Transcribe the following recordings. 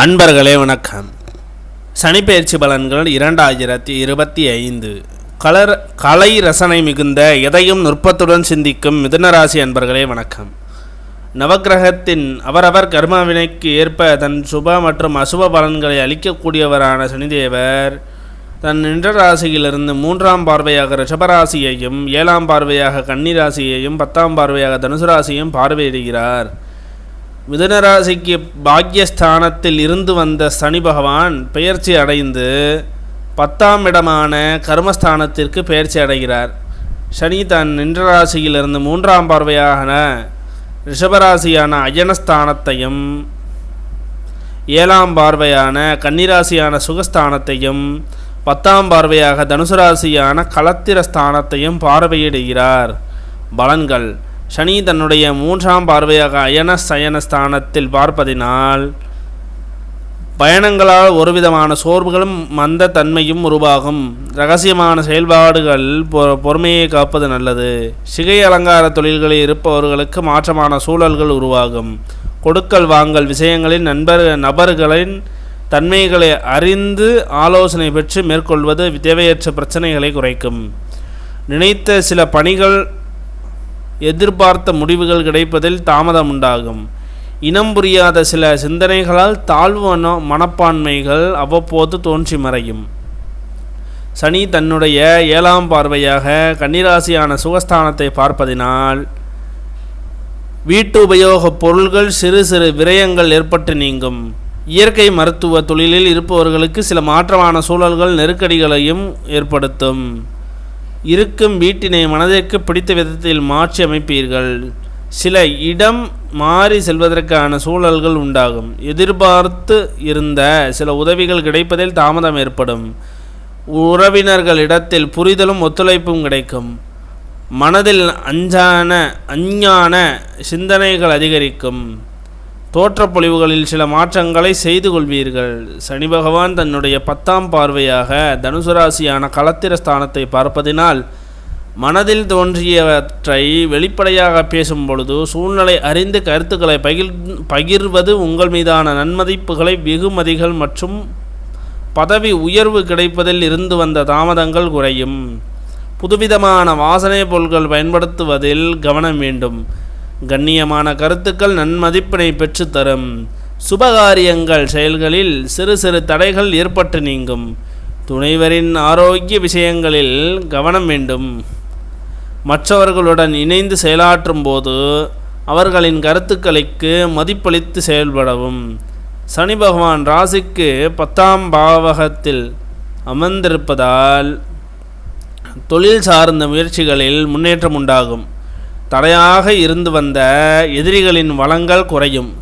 அன்பர்களே வணக்கம். சனிப்பெயர்ச்சி பலன்கள் இரண்டாயிரத்தி இருபத்தி ஐந்து. கலர் கலை ரசனை மிகுந்த எதையும் நுட்பத்துடன் சிந்திக்கும் மிதுனராசி அன்பர்களே வணக்கம். நவக்கிரகத்தின் அவரவர் கர்மவினைக்கு ஏற்ப தன் சுப மற்றும் அசுப பலன்களை அளிக்கக்கூடியவரான சனிதேவர் தன் நின்ற ராசியிலிருந்து மூன்றாம் பார்வையாக ரிஷபராசியையும் ஏழாம் பார்வையாக கன்னிராசியையும் பத்தாம் பார்வையாக தனுசு ராசியையும் பார்வையிடுகிறார். மிதனராசிக்கு பாக்யஸ்தானத்தில் இருந்து வந்த சனி பகவான் பெயர்ச்சி அடைந்து பத்தாம் இடமான கர்மஸ்தானத்திற்கு பெயர்ச்சி அடைகிறார். சனி தன் நின்ற ராசியிலிருந்து மூன்றாம் பார்வையான ரிஷபராசியான அயனஸ்தானத்தையும் ஏழாம் பார்வையான கன்னிராசியான சுகஸ்தானத்தையும் பத்தாம் பார்வையாக தனுசு ராசியான களத்திர ஸ்தானத்தையும் பார்வையிடுகிறார். பலன்கள் சனி தன்னுடைய மூன்றாம் பார்வையாக அயன சயன ஸ்தானத்தில் பார்ப்பதினால் பயணங்களால் ஒருவிதமான சோர்வுகளும் மந்த தன்மையும் உருவாகும். ரகசியமான செயல்பாடுகள் பொ பொறுமையை காப்பது நல்லது. சிகை அலங்கார தொழில்களில் இருப்பவர்களுக்கு மாற்றமான சூழல்கள் உருவாகும். கொடுக்கல் வாங்கல் விஷயங்களில் நண்பர் நபர்களின் தன்மைகளை அறிந்து ஆலோசனை பெற்று மேற்கொள்வது தேவையற்ற பிரச்சனைகளை குறைக்கும். நினைத்த சில பணிகள் எதிர்பார்த்த முடிவுகள் கிடைப்பதில் தாமதம் உண்டாகும் இனம் புரியாத சில சிந்தனைகளால் தாழ்வு மனப்பான்மைகள் அவ்வப்போது தோன்றி மறையும். சனி தன்னுடைய ஏழாம் பார்வையாக கன்னிராசியான சுகஸ்தானத்தை பார்ப்பதினால் வீட்டு உபயோகப் பொருள்கள் சிறு சிறு விரயங்கள் ஏற்பட்டு நீங்கும். இயற்கை மருத்துவ தொழிலில் இருப்பவர்களுக்கு சில மாற்றமான சூழல்கள் நெருக்கடிகளையும் ஏற்படுத்தும். இருக்கும் வீட்டினை மனதிற்கு பிடித்த விதத்தில் மாற்றி அமைப்பீர்கள். சில இடம் மாறி செல்வதற்கான சூழல்கள் உண்டாகும். எதிர்பார்த்து இருந்த சில உதவிகள் கிடைப்பதில் தாமதம் ஏற்படும். உறவினர்களிடத்தில் புரிதலும் ஒத்துழைப்பும் கிடைக்கும். மனதில் அஞ்சான அஞ்ஞான சிந்தனைகள் அதிகரிக்கும். தோற்றப்பொழிவுகளில் சில மாற்றங்களை செய்து கொள்வீர்கள். சனி பகவான் தன்னுடைய பத்தாம் பார்வையாக தனுசு ராசியான களத்திர ஸ்தானத்தை பார்ப்பதினால் மனதில் தோன்றியவற்றை வெளிப்படையாக பேசும் பொழுது சூழ்நிலை அறிந்து கருத்துக்களை பகிர் பகிர்வது உங்கள் மீதான நன்மதிப்புகளை வெகுமதிகள் மற்றும் பதவி உயர்வு கிடைப்பதில் இருந்து வந்த தாமதங்கள் குறையும். புதுவிதமான வாசனை பொருட்கள் பயன்படுத்துவதில் கவனம் வேண்டும். கண்ணியமான கருத்துக்கள் நன்மதிப்பினை பெற்றுத்தரும். சுபகாரியங்கள் செயல்களில் சிறு சிறு தடைகள் ஏற்பட்டு நீங்கும். துணைவரின் ஆரோக்கிய விஷயங்களில் கவனம் வேண்டும். மற்றவர்களுடன் இணைந்து செயலாற்றும் போது அவர்களின் கருத்துக்களுக்கு மதிப்பளித்து செயல்படவும். சனி பகவான் ராசிக்கு பத்தாம் பாவகத்தில் அமர்ந்திருப்பதால் தொழில் சார்ந்த முயற்சிகளில் முன்னேற்றம் உண்டாகும். தடையாக இருந்து வந்த எதிரிகளின் வளங்கள் குறையும்.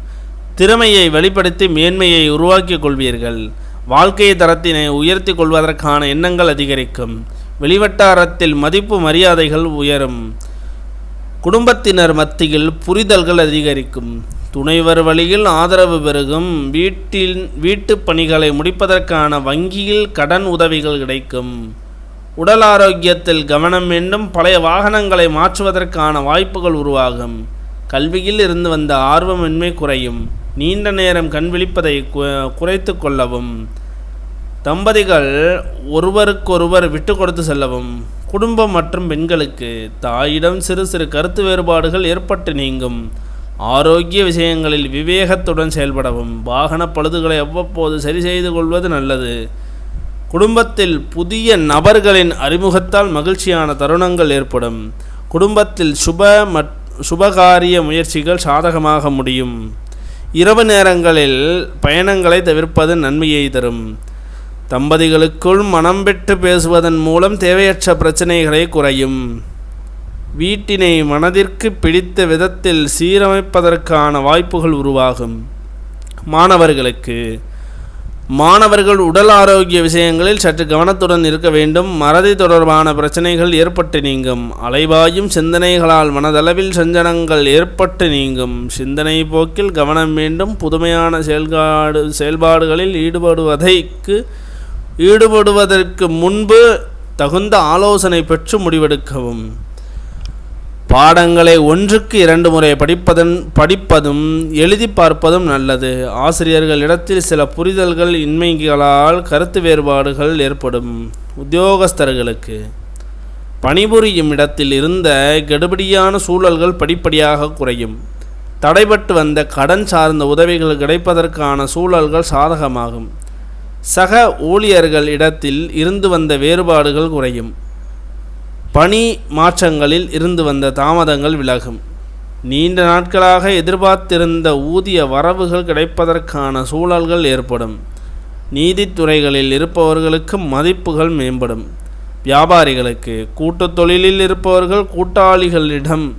திறமையை வெளிப்படுத்தி மேன்மையை உருவாக்கிக் கொள்வீர்கள். வாழ்க்கை தரத்தினை உயர்த்தி கொள்வதற்கான எண்ணங்கள் அதிகரிக்கும். வெளிவட்டாரத்தில் மதிப்பு மரியாதைகள் உயரும். குடும்பத்தினர் மத்தியில் புரிதல்கள் அதிகரிக்கும். துணைவர் வழியில் ஆதரவு பெருகும். வீட்டில் வீட்டுப் பணிகளை முடிப்பதற்கான வங்கியில் கடன் உதவிகள் கிடைக்கும். உடல் ஆரோக்கியத்தில் கவனம் வேண்டும் பழைய வாகனங்களை மாற்றுவதற்கான வாய்ப்புகள் உருவாகும். கல்வியில் இருந்து வந்த ஆர்வமின்மை குறையும். நீண்ட நேரம் கண் விழிப்பதை குறைத்து கொள்ளவும். தம்பதிகள் ஒருவருக்கொருவர் விட்டு கொடுத்து செல்லவும். குடும்பம் மற்றும் பெண்களுக்கு தாயிடம் சிறு சிறு கருத்து வேறுபாடுகள் ஏற்பட்டு நீங்கும். ஆரோக்கிய விஷயங்களில் விவேகத்துடன் செயல்படவும். வாகன பழுதுகளை அவ்வப்போது சரி செய்து கொள்வது நல்லது. குடும்பத்தில் புதிய நபர்களின் அறிமுகத்தால் மகிழ்ச்சியான தருணங்கள் ஏற்படும். குடும்பத்தில் சுப மற் சுபகாரிய முயற்சிகள் சாதகமாக முடியும். இரவு நேரங்களில் பயணங்களை தவிர்ப்பது நன்மையை தரும். தம்பதிகளுக்குள் மனம் பெற்று பேசுவதன் மூலம் தேவையற்ற பிரச்சனைகளை குறையும். வீட்டினை மனதிற்கு பிடித்த விதத்தில் சீரமைப்பதற்கான வாய்ப்புகள் உருவாகும். மாணவர்களுக்கு மாணவர்கள் உடல் ஆரோக்கிய விஷயங்களில் சற்று கவனத்துடன் இருக்க வேண்டும். மறதி தொடர்பான பிரச்சனைகள் ஏற்பட்டு நீங்கும். அலைவாயும் சிந்தனைகளால் மனதளவில் சஞ்சனங்கள் ஏற்பட்டு நீங்கும். சிந்தனை போக்கில் கவனம் வேண்டும். புதுமையான செயல்பாடு செயல்பாடுகளில் ஈடுபடுவதைக்கு ஈடுபடுவதற்கு முன்பு தகுந்த ஆலோசனை பெற்று முடிவெடுக்கவும். பாடங்களை ஒன்றுக்கு இரண்டு முறை படிப்பதன் படிப்பதும் எழுதி பார்ப்பதும் நல்லது. ஆசிரியர்களிடத்தில் சில புரிதல்கள் இன்மைகளால் கருத்து வேறுபாடுகள் ஏற்படும். உத்தியோகஸ்தர்களுக்கு. பணிபுரியும் இடத்தில் இருந்த கெடுபடியான சூழல்கள் படிப்படியாக குறையும். தடைபட்டு வந்த கடன் சார்ந்த உதவிகள் கிடைப்பதற்கான சூழல்கள் சாதகமாகும். சக ஊழியர்கள் இடத்தில் இருந்து வந்த வேறுபாடுகள் குறையும். பணி மாற்றங்களில் இருந்து வந்த தாமதங்கள் விலகும். நீண்ட நாட்களாக எதிர்பார்த்திருந்த ஊதிய வரவுகள் கிடைப்பதற்கான சூழல்கள் ஏற்படும். நீதித்துறைகளில் இருப்பவர்களுக்கு மதிப்புகள் மேம்படும். வியாபாரிகளுக்கு கூட்டத் தொழிலில் இருப்பவர்கள் கூட்டாளிகளிடம்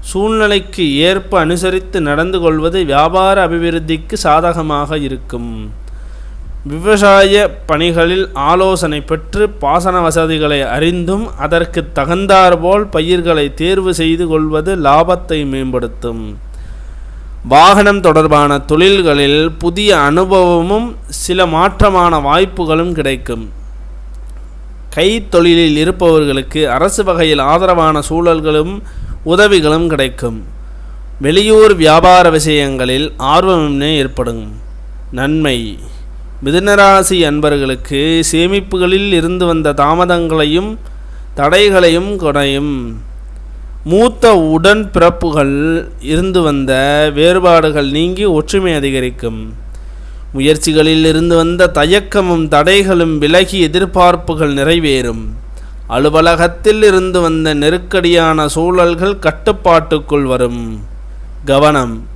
சூழ்நிலைக்கு ஏற்ப அனுசரித்து நடந்து கொள்வது வியாபார அபிவிருத்திக்கு சாதகமாக இருக்கும். விவசாய பணிகளில் ஆலோசனை பெற்று பாசன வசதிகளை அறிந்தும் அதற்கு தகுந்தாற்போல் பயிர்களை தேர்வு செய்து கொள்வது லாபத்தை மேம்படுத்தும். வாகனம் தொடர்பான தொழில்களில் புதிய அனுபவமும் சில மாற்றமான வாய்ப்புகளும் கிடைக்கும். கைத்தொழிலில் இருப்பவர்களுக்கு அரசு வகையில் ஆதரவான சூழல்களும் உதவிகளும் கிடைக்கும். வெளியூர் வியாபார விஷயங்களில் ஆர்வமே ஏற்படும். நன்மை. மிதுனராசி அன்பர்களுக்கு சேமிப்புகளில் இருந்து வந்த தாமதங்களையும் தடைகளையும் குறையும் மூத்த உடன்பிறப்புகள் இருந்து வந்த வேறுபாடுகள் நீங்கி ஒற்றுமை அதிகரிக்கும். முயற்சிகளில் இருந்து வந்த தயக்கமும் தடைகளும் விலகி எதிர்பார்ப்புகள் நிறைவேறும். அலுவலகத்தில் இருந்து வந்த நெருக்கடியான சூழல்கள் கட்டுப்பாட்டுக்குள் வரும். கவனம்.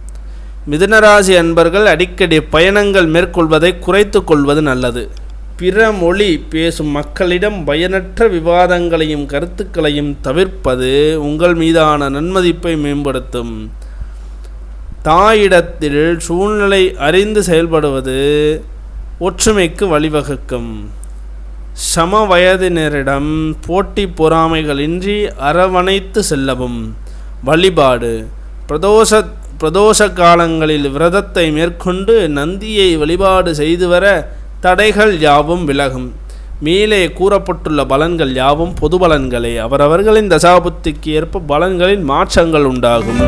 மிதுனராசி அன்பர்கள் அடிக்கடி பயணங்கள் மேற்கொள்வதை குறைத்து கொள்வது நல்லது. பிற மொழி பேசும் மக்களிடம் பயனற்ற விவாதங்களையும் கருத்துக்களையும் தவிர்ப்பது உங்கள் மீதான நன்மதிப்பை மேம்படுத்தும். தாயிடத்தில் சூழ்நிலை அறிந்து செயல்படுவது ஒற்றுமைக்கு வழிவகுக்கும். சம வயதினரிடம் போட்டி பொறாமைகளின்றி அரவணைத்து செல்லவும். வழிபாடு பிரதோஷ பிரதோஷ காலங்களில் விரதத்தை மேற்கொண்டு நந்தியை வழிபாடு செய்து வர தடைகள் யாவும் விலகும். மேலே கூறப்பட்டுள்ள பலன்கள் யாவும் பொது பலன்களே. அவரவர்களின் தசாபுத்திக்கு ஏற்ப பலன்களின் மாற்றங்கள் உண்டாகும்.